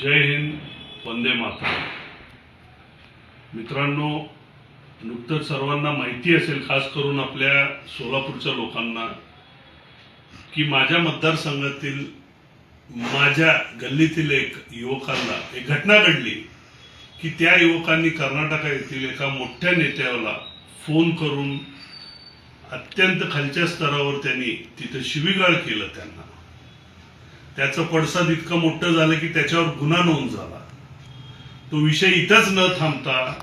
जय हिंद वंदे माता मित्रांनो नुकतंच सर्वांना माहिती असेल खास करून आपल्या सोलापूरच्या लोकांना की माझ्या मतदारसंघातील माझ्या गल्लीतील एक युवकांना एक घटना घडली की त्या युवकांनी कर्नाटक येथील एका मोठ्या नेत्याला फोन करून अत्यंत खालच्या स्तरावर त्यांनी तिथं शिवीगाळ केलं त्यांना. त्याचं पडसाद इतकं मोठं झालं की त्याच्यावर गुन्हा नोंद झाला. तो विषय इथंच न थांबता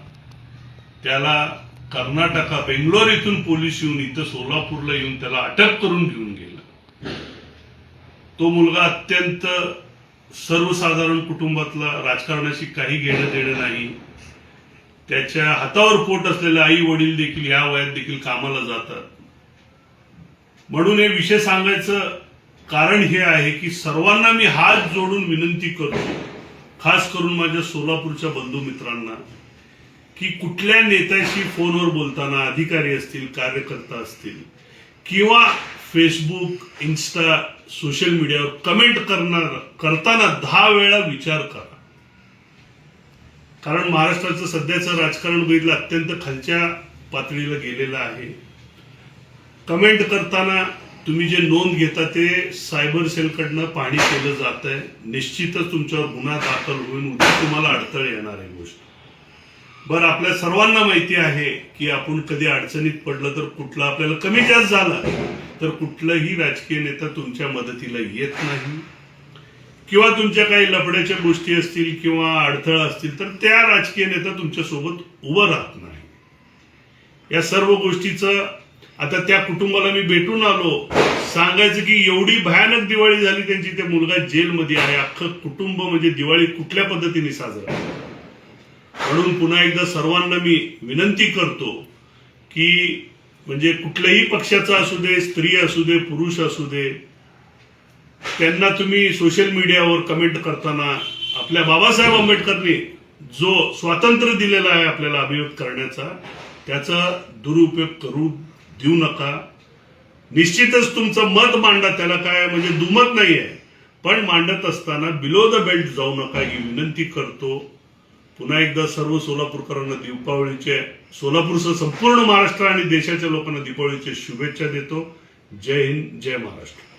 त्याला कर्नाटका बेंगलोर इथून पोलीस येऊन इथं सोलापूरला येऊन त्याला अटक करून घेऊन गेला. तो मुलगा अत्यंत सर्वसाधारण कुटुंबातला राजकारणाशी काही घेणं देणं नाही. त्याच्या हातावर पोट असलेले आई वडील देखील ह्या वयात देखील कामाला जातात. म्हणून हे विषय सांगायचं कारण हे आहे की सर्वांना मी हात जोडून विनंती करतो खास करून माझ्या सोलापूरच्या बंधू मित्रांना की कुठल्या नेत्याशी फोनवर बोलताना अधिकारी असतील कार्यकर्ता असतील किंवा फेसबुक इन्स्टा सोशल मीडियावर कमेंट करणार करताना दहा वेळा विचार करा. कारण महाराष्ट्राचं सध्याचं राजकारण बघितलं अत्यंत खालच्या पातळीला गेलेलं आहे. कमेंट करताना तुम्ही जे नोंद घेता ते सायबर सेलकडनं पाणी केलं जात आहे निश्चितच तुमच्यावर गुन्हा दाखल होऊन उद्या तुम्हाला अडथळे येणार आहे गोष्ट. बरं आपल्या सर्वांना माहिती आहे की आपण कधी अडचणीत पडलं तर कुठलं आपल्याला कमी जास्त झालं तर कुठलाही राजकीय नेता तुमच्या मदतीला येत नाही. किंवा तुमच्या काही लफड्याच्या गोष्टी असतील किंवा अडथळा असतील तर त्या राजकीय नेता तुमच्यासोबत उभं राहत नाही. या सर्व गोष्टीचं आता त्या कुटुंबाला मी भेटून आलो. सांगायचं की एवढी भयानक दिवाळी झाली त्यांची ते मुलगा जेलमध्ये आहे. अख्खं कुटुंब म्हणजे दिवाळी कुठल्या पद्धतीने साजरा म्हणून पुन्हा एकदा सर्वांना मी विनंती करतो की म्हणजे कुठल्याही पक्षाचा असू दे स्त्री असू दे पुरुष असू दे त्यांना तुम्ही सोशल मीडियावर कमेंट करताना आपल्या बाबासाहेब आंबेडकरनी जो स्वातंत्र्य दिलेला आहे आपल्याला अभिव्यक्त करण्याचा त्याचा दुरुपयोग करू देऊ नका. निश्चितच तुमचं मत मांडा त्याला काय म्हणजे दुमत नाही आहे पण मांडत असताना बिलो द बेल्ट जाऊ नका ही विनंती करतो. पुन्हा एकदा सर्व सोलापूरकरांना दीपावळीचे सोलापूरसह संपूर्ण महाराष्ट्र आणि देशाच्या लोकांना दीपावळीच्या शुभेच्छा देतो. जय हिंद जय महाराष्ट्र.